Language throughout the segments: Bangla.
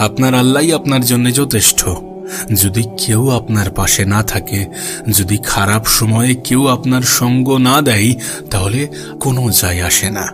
আপনার আল্লাহ আপনার জন্য যথেষ্ট। যদি কেউ আপনার পাশে না থাকে, যদি খারাপ সময়ে কেউ আপনার সঙ্গ না দেয়, তাহলে কোনো যায় আসে না।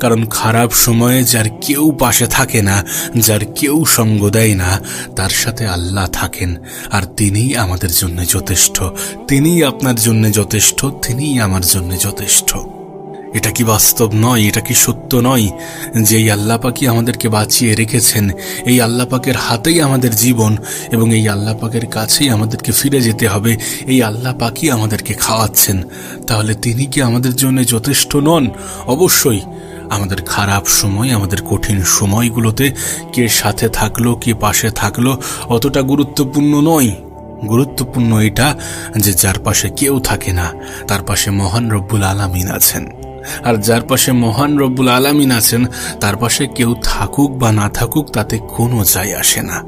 কারণ খারাপ সময়ে যার কেউ পাশে থাকে না, যার কেউ সঙ্গ দেয় না, তার সাথে আল্লাহ থাকেন, আর তিনিই আমাদের জন্য যথেষ্ট। তিনিই আপনার জন্য যথেষ্ট, তিনিই আমার জন্য যথেষ্ট। এটা কি বাস্তব নয়, এটা কি সত্য নয় যে এই আল্লাহ পাকি আমাদেরকে বাঁচিয়ে রেখেছেন, এই আল্লাহ পাকের হাতেই আমাদের জীবন এবং এই আল্লাহ পাকের কাছেই আমাদেরকে ফিরে যেতে হবে, এই আল্লাহ পাকি আমাদেরকে খাওয়াচ্ছেন। তাহলে তিনি কি আমাদের জন্য যথেষ্ট নন? অবশ্যই। আমাদের খারাপ সময়, আমাদের কঠিন সময়গুলোতে কে সাথে থাকল, কে পাশে থাকল, অতটা গুরুত্বপূর্ণ নয়। গুরুত্বপূর্ণ এটা যে যার পাশে কেউ থাকে না, তার পাশে মহান রব্বুল আলামিন আছেন। আর যার পাশে মহান রব্বুল আলামিন আছেন, তার পাশে কেউ থাকুক বা না থাকুক, তাতে কোনো যায় আসে না।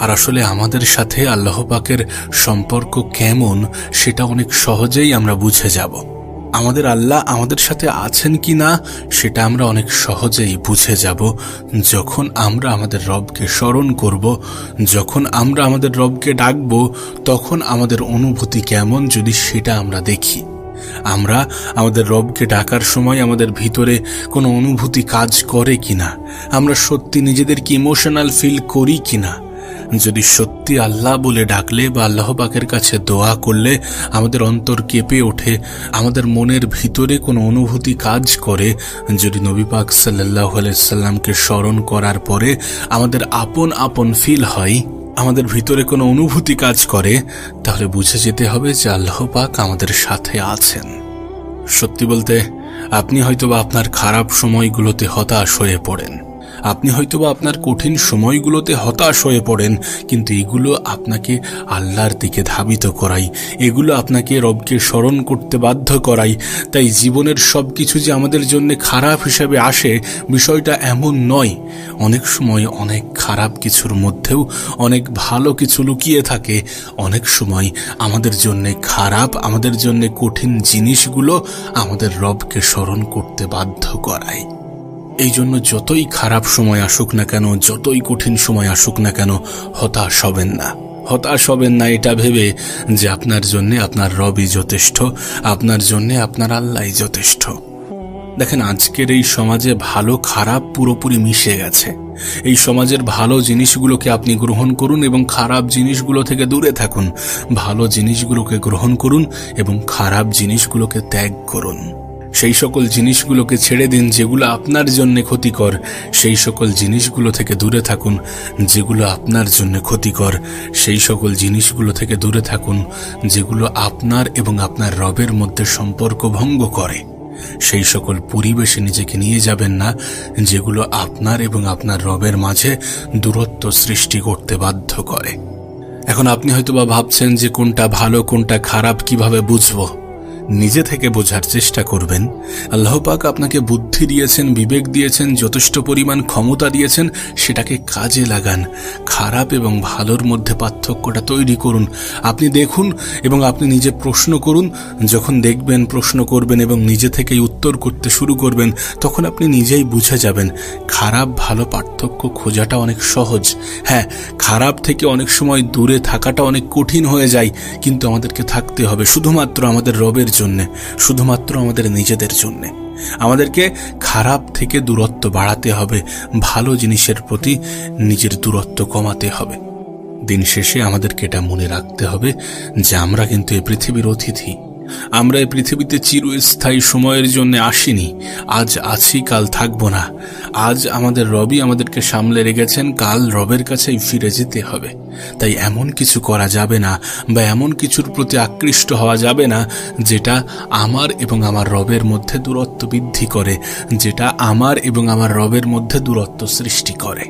আর আসলে আমাদের সাথে আল্লাহ পাকের সম্পর্ক কেমন, সেটা অনেক সহজেই আমরা বুঝে যাব। আমাদের আল্লাহ আমাদের সাথে আছেন কি না সেটা আমরা অনেক সহজেই বুঝে যাব। যখন আমরা আমাদের রবকে স্মরণ করব, যখন আমরা আমাদের রবকে ডাকব, তখন আমাদের অনুভূতি কেমন যদি সেটা আমরা দেখি। আমরা আমাদের রবকে ডাকার সময় আমাদের ভিতরে কোনো অনুভূতি কাজ করে কিনা? আমরা সত্যি নিজেদেরকে ইমোশনাল ফিল করি কিনা? যদি সত্যি আল্লাহ বলে ডাকলে বা আল্লাহ পাকের কাছে দোয়া করলে আমাদের অন্তর কেঁপে ওঠে, আমাদের মনের ভিতরে কোনো অনুভূতি কাজ করে, যদি নবী পাক সাল্লাহ সাল্লামকে স্মরণ করার পরে আমাদের আপন আপন ফিল হয় আমাদের ভিতরে কোনো অনুভূতি কাজ করে, তাহলে বুঝে যেতে হবে যে আল্লাহ পাক আমাদের সাথে আছেন। সত্যি বলতে, আপনি হয়তোবা আপনার খারাপ সময়গুলোতে হতাশ হয়ে পড়েন। আপনি হয়তোবা আপনার কঠিন সময়গুলোতে হতাশ হয়ে পড়েন, কিন্তু এগুলো আপনাকে আল্লাহর দিকে ধাবিত করাই, এগুলো আপনাকে রবকে স্মরণ করতে বাধ্য করাই। তাই জীবনের সব কিছু যে আমাদের জন্য খারাপ হিসাবে আসে, বিষয়টা এমন নয়। অনেক সময় অনেক খারাপ কিছুর মধ্যেও অনেক ভালো কিছু লুকিয়ে থাকে। অনেক সময় আমাদের জন্য খারাপ, আমাদের জন্য কঠিন জিনিসগুলো আমাদের রবকে স্মরণ করতে বাধ্য করায় এই জন্য যতই খারাপ সময় আসুক না কেন, যতই কঠিন সময় আসুক না কেন, হতাশ হবেন না। হতাশ হবেন না এটা ভেবে যে আপনার জন্য আপনার রবই যথেষ্ট, আপনার জন্য আপনার আল্লাহ যথেষ্ট। দেখেন, আজকের এই সমাজে ভালো, খারাপ পুরোপুরি মিশে গেছে। এই সমাজের ভালো জিনিসগুলোকে আপনি গ্রহণ করুন এবং খারাপ জিনিসগুলো থেকে দূরে থাকুন। ভালো জিনিসগুলোকে গ্রহণ করুন এবং খারাপ জিনিসগুলোকে ত্যাগ করুন। সেই সকল জিনিসগুলোকে ছেড়ে দিন যেগুলো আপনার জন্য ক্ষতিকর। সেই সকল জিনিসগুলো থেকে দূরে থাকুন যেগুলো আপনার জন্য ক্ষতিকর। সেই সকল জিনিসগুলো থেকে দূরে থাকুন যেগুলো আপনার এবং আপনার রবের মধ্যে সম্পর্ক ভঙ্গ করে। সেই সকল পরিবেশে নিজেকে নিয়ে যাবেন না যেগুলো আপনার এবং আপনার রবের মাঝে দূরত্ব সৃষ্টি করতে বাধ্য করে। এখন আপনি হয়তোবা ভাবছেন যে কোনটা ভালো, কোনটা খারাপ কীভাবে বুঝব? নিজে থেকে বোঝার চেষ্টা করবেন। আল্লাহ পাক আপনাকে বুদ্ধি দিয়েছেন, বিবেক দিয়েছেন, যথেষ্ট পরিমাণ ক্ষমতা দিয়েছেন, সেটাকে কাজে লাগান। খারাপ এবং ভালোর মধ্যে পার্থক্যটা তৈরি করুন। আপনি দেখুন এবং আপনি নিজে প্রশ্ন করুন। যখন দেখবেন, প্রশ্ন করবেন এবং নিজে থেকেই উত্তর করতে শুরু করবেন, তখন আপনি নিজেই বুঝে যাবেন। খারাপ, ভালো পার্থক্য খোঁজাটা অনেক সহজ। হ্যাঁ খারাপ থেকে অনেক সময় দূরে থাকাটা অনেক কঠিন হয়ে যায়, কিন্তু আমাদেরকে থাকতে হবে। শুধুমাত্র আমাদের রবের জন্যে, শুধুমাত্র আমাদের নিজেদের জন্যে। আমাদেরকে খারাপ থেকে দূরত্ব বাড়াতে হবে, ভালো জিনিসের প্রতি নিজের দূরত্ব কমাতে হবে। দিন শেষে আমাদেরকে এটা মনে রাখতে হবে যে আমরা কিন্তু এই পৃথিবীর অতিথি। আমরা এই পৃথিবীতে চিরস্থায়ী সময়ের জন্য আসিনি। আজ আছি, কাল থাকব না। আজ আমাদের রবি আমাদেরকে সামলে রেখেছেন, কাল রবের কাছেই ফিরে যেতে হবে। তাই এমন কিছু করা যাবে না বা এমন কিছুর প্রতি আকৃষ্ট হওয়া যাবে না যেটা আমার এবং আমার রবের মধ্যে দূরত্ব বৃদ্ধি করে, যেটা আমার এবং আমার রবের মধ্যে দূরত্ব সৃষ্টি করে।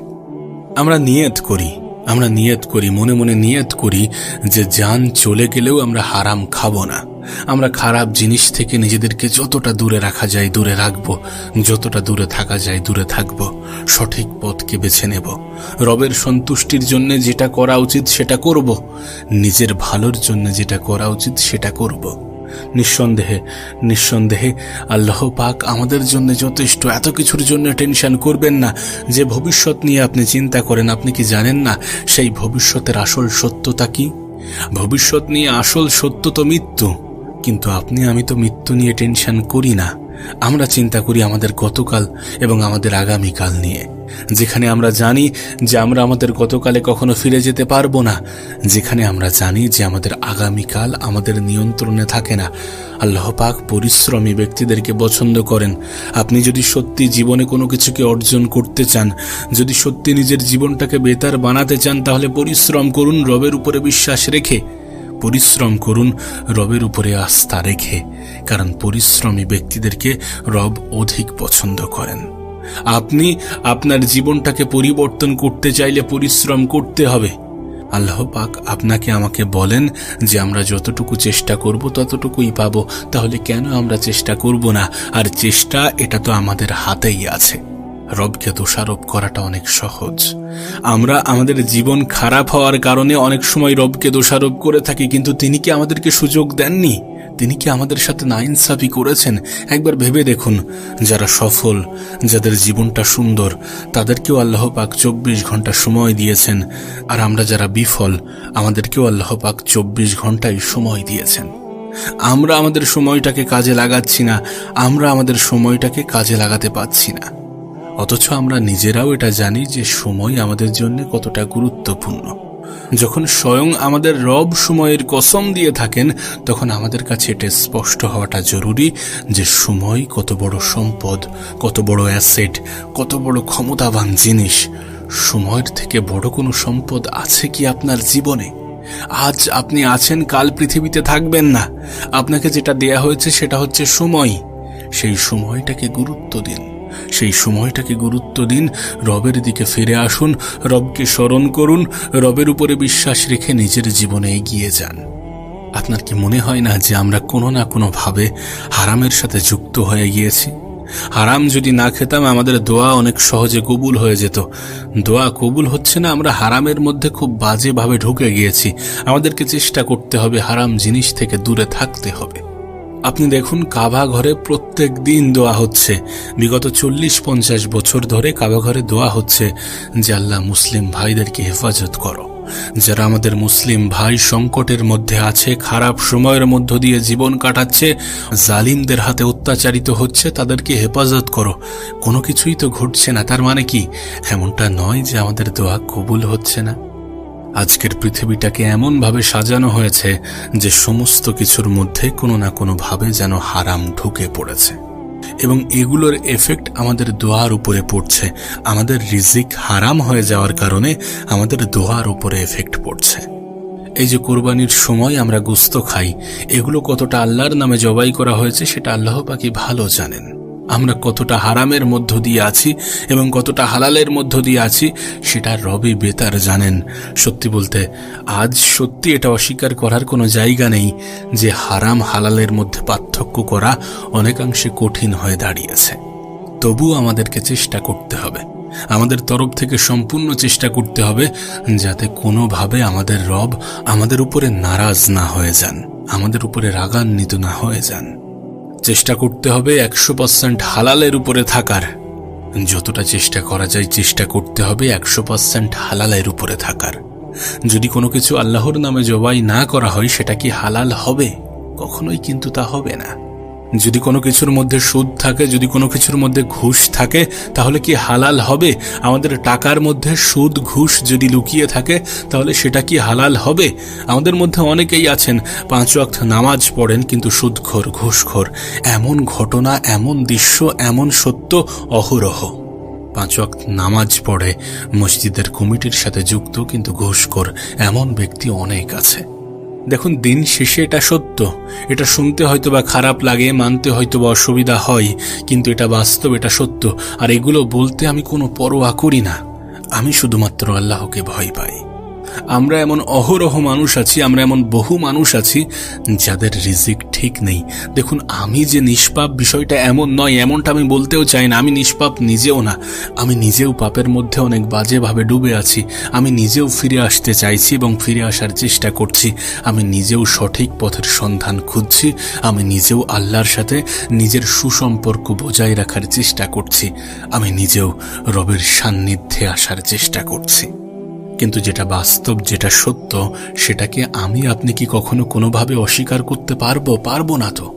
আমরা নিয়ত করি, আমরা নিয়ত করি, মনে মনে নিয়ত করি যে যান চলে গেলেও আমরা হারাম খাব না। আমরা খারাপ জিনিস থেকে নিজেদেরকে যতটা দূরে রাখা যায় দূরে রাখব। যতটা দূরে থাকা যায় দূরে থাকব। সঠিক পথকে বেছে নেব। রবের সন্তুষ্টির জন্য যেটা করা উচিত সেটা করব। নিজের ভালোর জন্য যেটা করা উচিত সেটা করব। নিঃসন্দেহে নিঃসন্দেহে আল্লাহ পাক আমাদের জন্য যথেষ্ট। এত কিছুর জন্য টেনশন করবেন না। যে ভবিষ্যৎ নিয়ে আপনি চিন্তা করেন, আপনি কি জানেন না সেই ভবিষ্যতের আসল সত্যতা কি? ভবিষ্যৎ নিয়ে আসল সত্য তো মৃত্যু। কিন্তু আপনি, আমি তো মৃত্যু নিয়ে টেনশন করি না। আমরা চিন্তা করি আমাদের গতকাল এবং আমাদের আগামীকাল নিয়ে। যেখানে আমরা জানি যে আমরা আমাদের গতকালে কখনো ফিরে যেতে পারব না। যেখানে আমরা জানি যে আমাদের আগামীকাল আমাদের নিয়ন্ত্রণে থাকে না। আল্লাহ পাক পরিশ্রমী ব্যক্তিদেরকে পছন্দ করেন। আপনি যদি সত্যি জীবনে কোনো কিছুকে অর্জন করতে চান, যদি সত্যি নিজের জীবনটাকে বেতার বানাতে চান, তাহলে পরিশ্রম করুন রবের উপরে বিশ্বাস রেখে। পরিশ্রম করুন, রবের উপরে আস্থা রেখে, কারণ পরিশ্রমী ব্যক্তিদেরকে রব অধিক পছন্দ করেন। আপনি আপনার জীবনটাকে পরিবর্তন করতে চাইলে পরিশ্রম করতে হবে। আল্লাহ পাক আপনাকে আমাকে বলেন যে আমরা যতটুকু চেষ্টা করব, ততটুকুই পাবো। তাহলে কেন আমরা চেষ্টা করব না? আর চেষ্টা, এটা তো আমাদের হাতেই আছে। রবকে দোষারোপ করাটা অনেক সহজ। আমরা আমাদের জীবন খারাপ হওয়ার কারণে অনেক সময় রবকে দোষারোপ করে থাকি, কিন্তু তিনি কি আমাদেরকে সুযোগ দেননি? তিনি কি আমাদের সাথে নাইনসাফি করেছেন? একবার ভেবে দেখুন, যারা সফল, যাদের জীবনটা সুন্দর, তাদেরকেও আল্লাহ পাক চব্বিশ ঘণ্টা সময় দিয়েছেন। আর আমরা যারা বিফল, আমাদেরকেও আল্লাহ পাক চব্বিশ ঘন্টাই সময় দিয়েছেন। আমরা আমাদের সময়টাকে কাজে লাগাচ্ছি না, আমরা আমাদের সময়টাকে কাজে লাগাতে পারছি না। অথচ আমরা নিজেরাও এটা জানি যে সময় আমাদের জন্য কতটা গুরুত্বপূর্ণ। যখন স্বয়ং আমাদের রব সময়ের কসম দিয়ে থাকেন, তখন আমাদের কাছে এটা স্পষ্ট হওয়াটা জরুরি যে সময় কত বড় সম্পদ, কত বড় অ্যাসেট, কত বড় ক্ষমতাবান জিনিস, সময়ের থেকে বড় কোনো সম্পদ আছে কি আপনার জীবনে? আজ আপনি আছেন, কাল পৃথিবীতে থাকবেন না। আপনাকে যেটা দেয়া হয়েছে সেটা হচ্ছে সময়। সেই সময়টাকে গুরুত্ব দিন। সেই সময়টাকে গুরুত্ব দিন, রবের দিকে ফিরে আসুন, রবকে স্মরণ করুন, রবের উপরে বিশ্বাস রেখে নিজের জীবনে এগিয়ে যান। আপনার কি মনে হয় না যে আমরা কোনো না কোনোভাবে হারামের সাথে যুক্ত হয়ে গিয়েছি? হারাম যদি না খেতাম আমাদের দোয়া অনেক সহজে কবুল হয়ে যেত। দোয়া কবুল হচ্ছে না, আমরা হারামের মধ্যে খুব বাজেভাবে ঢুকে গিয়েছি। আমাদেরকে চেষ্টা করতে হবে হারাম জিনিস থেকে দূরে থাকতে হবে। আপনি দেখুন, কাবা ঘরে প্রত্যেক দিন দোয়া হচ্ছে। বিগত চল্লিশ পঞ্চাশ বছর ধরে কাবা ঘরে দোয়া হচ্ছে যে আল্লাহ মুসলিম ভাইদেরকে হেফাজত করো। যারা আমাদের মুসলিম ভাই সংকটের মধ্যে আছে, খারাপ সময়ের মধ্য দিয়ে জীবন কাটাচ্ছে, জালিমদের হাতে অত্যাচারিত হচ্ছে, তাদেরকে হেফাজত করো। কোনো কিছুই তো ঘটছে না, তার মানে কি? এমনটা নয় যে আমাদের দোয়া কবুল হচ্ছে না। আজকের পৃথিবীটাকে এমনভাবে সাজানো হয়েছে যে সমস্ত কিছুর মধ্যে কোনো না কোনোভাবে যেন হারাম ঢুকে পড়েছে। এবং এগুলোর এফেক্ট আমাদের দোয়ার উপরে পড়ছে। আমাদের রিজিক হারাম হয়ে যাওয়ার কারণে আমাদের দোয়ার উপরে এফেক্ট পড়ছে। এই যে কোরবানির সময় আমরা গুস্ত খাই, এগুলো কতটা আল্লাহর নামে জবাই করা হয়েছে সেটা আল্লাহ পাকি ভালো জানেন। আমরা কতটা হারামের মধ্য দিয়ে আছি এবং কতটা হালালের মধ্য দিয়ে আছি, সেটা রবি বেতার জানেন। সত্যি বলতে, আজ সত্যি এটা অস্বীকার করার কোনো জায়গা নেই যে হারাম হালালের মধ্যে পার্থক্য করা অনেকাংশে কঠিন হয়ে দাঁড়িয়েছে তবুও আমাদেরকে চেষ্টা করতে হবে। আমাদের তরফ থেকে সম্পূর্ণ চেষ্টা করতে হবে যাতে কোনোভাবে আমাদের রব আমাদের উপরে নারাজ না হয়ে যান, আমাদের উপরে রাগান্বিত না হয়ে যান। চেষ্টা করতে হবে একশো পার্সেন্ট হালালের উপরে থাকার। যতটা চেষ্টা করা যায় চেষ্টা করতে হবে একশো পার্সেন্ট হালালের উপরে থাকার। যদি কোনো কিছু আল্লাহর নামে জবাই না করা হয়, সেটা কি হালাল হবে? কখনোই কিন্তু তা হবে না। যদি কোনো কিছুর মধ্যে সুদ থাকে, যদি কোনো কিছুর মধ্যে ঘুষ থাকে, তাহলে কি হালাল হবে? আমাদের টাকার মধ্যে সুদ, ঘুষ যদি লুকিয়ে থাকে, তাহলে সেটা কি হালাল হবে? আমাদের মধ্যে অনেকেই আছেন, পাঁচ ওয়াক্ত নামাজ পড়েন কিন্তু সুদখোর, ঘুষখোর। এমন ঘটনা, এমন দৃশ্য, এমন সত্য অহরহ। পাঁচ ওয়াক্ত নামাজ পড়ে, মসজিদের কমিটির সাথে যুক্ত কিন্তু ঘুষখোর। এমন ব্যক্তি অনেক আছে। দেখুন, দিন শেষে এটা সত্য। এটা শুনতে হয়তো বা খারাপ লাগে, মানতে হয়তো বা অসুবিধা হয়, কিন্তু এটা বাস্তব, এটা সত্য। আর এগুলো বলতে আমি কোনো পরোয়া করি না। আমি শুধুমাত্র আল্লাহকে ভয় পাই। আমরা এমন অহরহ মানুষ আছি, আমরা এমন বহু মানুষ আছি যাদের রিজিক ঠিক নেই। দেখুন, আমি যে নিষ্পাপ বিষয়টা এমন নয়, এমনটা আমি বলতেও চাই না। আমি নিষ্পাপ নিজেও না। আমি নিজেও পাপের মধ্যে অনেক বাজেভাবে ডুবে আছি। আমি নিজেও ফিরে আসতে চাইছি এবং ফিরে আসার চেষ্টা করছি। আমি নিজেও সঠিক পথের সন্ধান খুঁজছি। আমি নিজেও আল্লাহর সাথে নিজের সুসম্পর্ক বজায় রাখার চেষ্টা করছি। আমি নিজেও রবের সান্নিধ্যে আসার চেষ্টা করছি। কিন্তু যেটা বাস্তব, যেটা সত্য, সেটাকে আমি আপনি কি কখনো কোনোভাবে অস্বীকার করতে পারব? পারব না তো।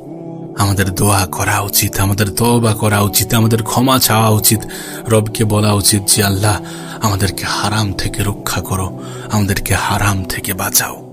আমাদের দোয়া করা উচিত, আমাদের তবা করা উচিত, আমাদের ক্ষমা চাওয়া উচিত, রবকে বলা উচিত যে, আল্লাহ, আমাদেরকে হারাম থেকে রক্ষা করো, আমাদেরকে হারাম থেকে বাঁচাও।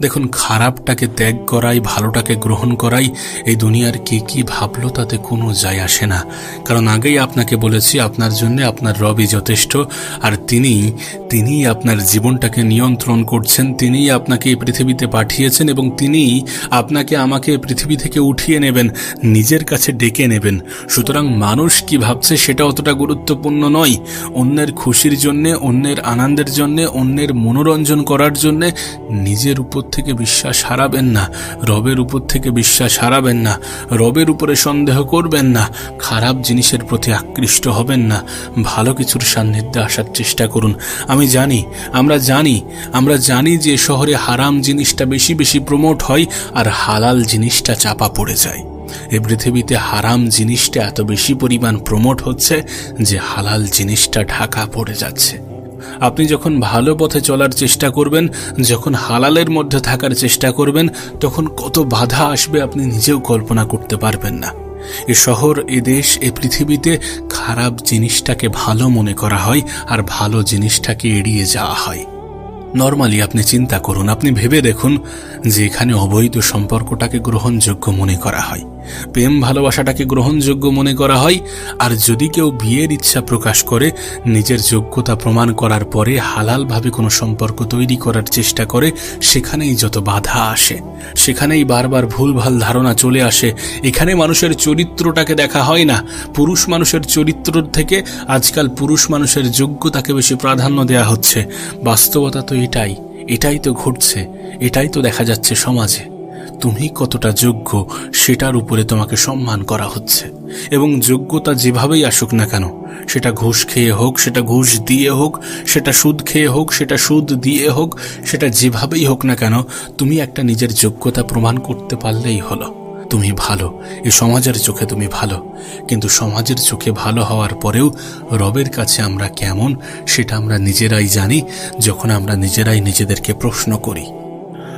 দেখুন, খারাপটাকে ত্যাগ করাই, ভালোটাকে গ্রহণ করাই, এই দুনিয়ার কে কি ভাবলো তাতে কোনো যায় আসে না। কারণ আগেই আপনাকে বলেছি, আপনার জন্য আপনার রবই যথেষ্ট, আর তিনি, তিনিই আপনার জীবনটাকে নিয়ন্ত্রণ করছেন, তিনিই আপনাকে এই পৃথিবীতে পাঠিয়েছেন এবং তিনিই আপনাকে আমাকে পৃথিবী থেকে উঠিয়ে নেবেন, নিজের কাছে ডেকে নেবেন। সুতরাং মানুষ কি ভাবছে সেটা অতটা গুরুত্বপূর্ণ নয়। অন্যের খুশির জন্যে, অন্যের আনন্দের জন্যে, অন্যের মনোরঞ্জন করার জন্যে নিজের উপর থেকে বিশ্বাস হারাবেন না, রবের উপর থেকে বিশ্বাস হারাবেন না, রবের উপরে সন্দেহ করবেন না, খারাপ জিনিসের প্রতি আকৃষ্ট হবেন না, ভালো কিছুর সান্নিধ্যে আসার চেষ্টা করুন। আমি জানি, আমরা জানি আমরা জানি যে শহরে হারাম জিনিসটা বেশি বেশি প্রমোট হয় আর হালাল জিনিসটা চাপা পড়ে যায়। এই পৃথিবীতে হারাম জিনিসটা এত বেশি পরিমাণ প্রমোট হচ্ছে যে হালাল জিনিসটা ঢাকা পড়ে যাচ্ছে। আপনি যখন ভালো পথে চলার চেষ্টা করবেন, যখন হালালের মধ্যে থাকার চেষ্টা করবেন, তখন কত বাধা আসবে আপনি নিজেও কল্পনা করতে পারবেন না। এ শহর, এ দেশ, এ পৃথিবীতে খারাপ জিনিসটাকে ভালো মনে করা হয় আর ভালো জিনিসটাকে এড়িয়ে যাওয়া হয়। নর্মালি আপনি চিন্তা করুন, আপনি ভেবে দেখুন যে এখানে অবৈধ সম্পর্কটাকে গ্রহণযোগ্য মনে করা হয়। প্রেম ভালোবাসাটাকে গ্রহণযোগ্য মনে করা হয়, আর যদি কেউ বিয়ের ইচ্ছা প্রকাশ করে, নিজের যোগ্যতা প্রমাণ করার পরে হালালভাবে কোনো সম্পর্ক তৈরি করার চেষ্টা করে, সেখানেই যত বাধা আসে, সেখানেই বারবার ভুলভাল ধারণা চলে আসে। এখানে মানুষের চরিত্রটাকে দেখা হয় না। পুরুষ মানুষের চরিত্র থেকে আজকাল পুরুষ মানুষের যোগ্যতাকে বেশি প্রাধান্য দেওয়া হচ্ছে। বাস্তবতা তো এটাই এটাই তো ঘটছে, এটাই তো দেখা যাচ্ছে সমাজে। তুমি কতটা যোগ্য, সেটার উপরে তোমাকে সম্মান করা হচ্ছে। এবং যোগ্যতা যেভাবেই আসুক না কেন, সেটা ঘুষ খেয়ে হোক, সেটা ঘুষ দিয়ে হোক, সেটা সুদ খেয়ে হোক, সেটা সুদ দিয়ে হোক, সেটা যেভাবেই হোক না কেন, তুমি একটা নিজের যোগ্যতা প্রমাণ করতে পারলেই হলো। তুমি ভালো, এ সমাজের চোখে তুমি ভালো। কিন্তু সমাজের চোখে ভালো হওয়ার পরেও রবের কাছে আমরা কেমন, সেটা আমরা নিজেরাই জানি, যখন আমরা নিজেরাই নিজেদেরকে প্রশ্ন করি।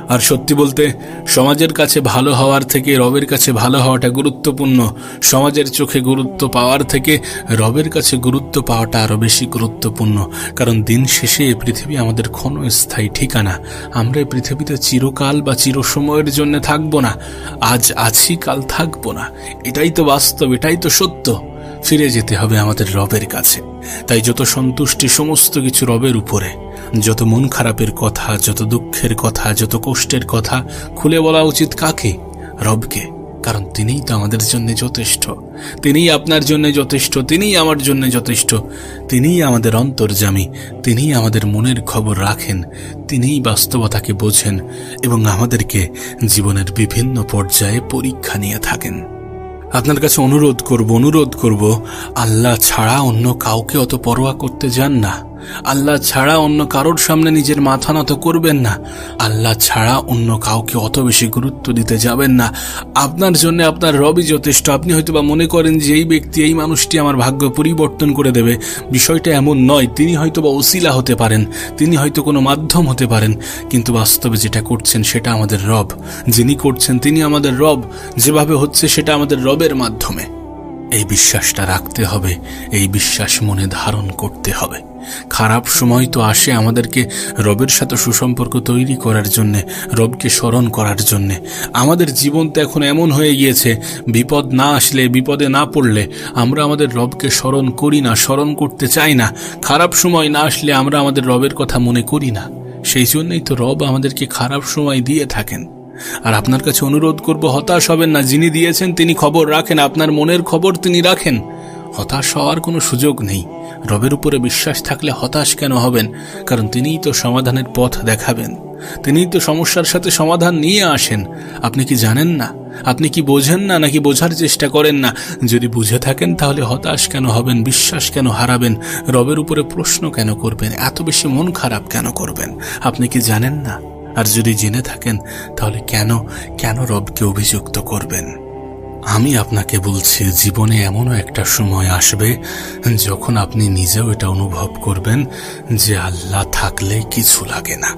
আর সত্যি বলতে, সমাজের কাছে ভালো হওয়ার থেকে রবের কাছে ভালো হওয়াটা গুরুত্বপূর্ণ। সমাজের চোখে গুরুত্ব পাওয়ার থেকে রবের কাছে গুরুত্ব পাওয়াটা আরও বেশি গুরুত্বপূর্ণ। কারণ দিন শেষে এ পৃথিবী আমাদের ক্ষণস্থায়ী ঠিকানা। আমরা এই পৃথিবীতে চিরকাল বা চিরসময়ের জন্য থাকব না। আজ আছি, কাল থাকব না। এটাই তো বাস্তব, এটাই তো সত্য। ফিরে যেতে হবে আমাদের রবের কাছে। তাই যত সন্তুষ্টি, সমস্ত কিছু রবের উপরে। যত মন খারাপের কথা, যত দুঃখের কথা, যত কষ্টের কথা খুলে বলা উচিত কাকে? রবকে। কারণ তিনিই তো আমাদের জন্য যথেষ্ট। তিনিই আপনার জন্য যথেষ্ট, তিনিই আমার জন্য যথেষ্ট। তিনিই আমাদের অন্তর্জামী তিনিই আমাদের মনের খবর রাখেন, তিনিই বাস্তবতাকে বোঝেন এবং আমাদেরকে জীবনের বিভিন্ন পর্যায়ে পরীক্ষা নিয়ে থাকেন। আপনার কাছে অনুরোধ করব অনুরোধ করব, আল্লাহ ছাড়া অন্য কাউকে অত পরোয়া করতে যান না। আল্লাহ ছাড়া অন্য কারোর সামনে নিজের মাথা নত করবেন না। আল্লাহ ছাড়া অন্য কাউকে অত বেশি গুরুত্ব দিতে যাবেন না। আপনার জন্য আপনার রবই যথেষ্ট। আপনি হয়তো বা মনে করেন যে এই ব্যক্তি, এই মানুষটি আমার ভাগ্য পরিবর্তন করে দেবে। বিষয়টা এমন নয়, তিনি হয়তো বা ওসিলা হতে পারেন, তিনি হয়তো কোনো মাধ্যম হতে পারেন, কিন্তু বাস্তবে যেটা করছেন সেটা আমাদের রব। যিনি করছেন তিনি আমাদের রব, যেভাবে হচ্ছে সেটা আমাদের রবের মাধ্যমে। এই বিশ্বাসটা রাখতে হবে, এই বিশ্বাস মনে ধারণ করতে হবে। খারাপ সময় তো আসে আমাদেরকে রবের সাথে সুসম্পর্ক তৈরি করার জন্যে, রবকে স্মরণ করার জন্যে। আমাদের জীবন তো এখন এমন হয়ে গিয়েছে, বিপদ না আসলে, বিপদে না পড়লে আমরা আমাদের রবকে স্মরণ করি না, স্মরণ করতে চাই না। খারাপ সময় না আসলে আমরা আমাদের রবের কথা মনে করি না। সেই জন্যই তো রব আমাদেরকে খারাপ সময় দিয়ে থাকেন। আর আপনার কাছে অনুরোধ করব, হতাশ হবেন না। যিনি দিয়েছেন তিনি খবর রাখেন, আপনার মনের খবর তিনি রাখেন। হতাশ হওয়ার কোনো সুযোগ নেই। রবের উপরে বিশ্বাস থাকলে হতাশ কেন হবেন? কারণ তিনিই তো সমাধানের পথ দেখাবেন। তিনিই তো সমস্যার সাথে সমাধান নিয়ে আসেন। আপনি কি জানেন না? আপনি কি বোঝেন না, নাকি বোঝার চেষ্টা করেন না? যদি বুঝে থাকেন, তাহলে হতাশ কেন হবেন? বিশ্বাস কেন হারাবেন? রবের উপরে প্রশ্ন কেন করবেন? এত বেশি মন খারাপ কেন করবেন? আপনি কি জানেন না? আর যদি জেনে থাকেন, তাহলে কেন কেন রবকে অভিযুক্ত করবেন? আমি আপনাকে বলছি, জীবনে এমনও একটা সময় আসবে যখন আপনি নিজেও এটা অনুভব করবেন যে আল্লাহ থাকলে কিছু লাগে না।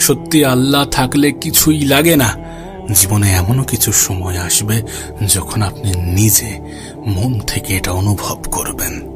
সত্যি আল্লাহ থাকলে কিছুই লাগে না। জীবনে এমনও কিছু সময় আসবে যখন আপনি নিজে মন থেকে এটা অনুভব করবেন।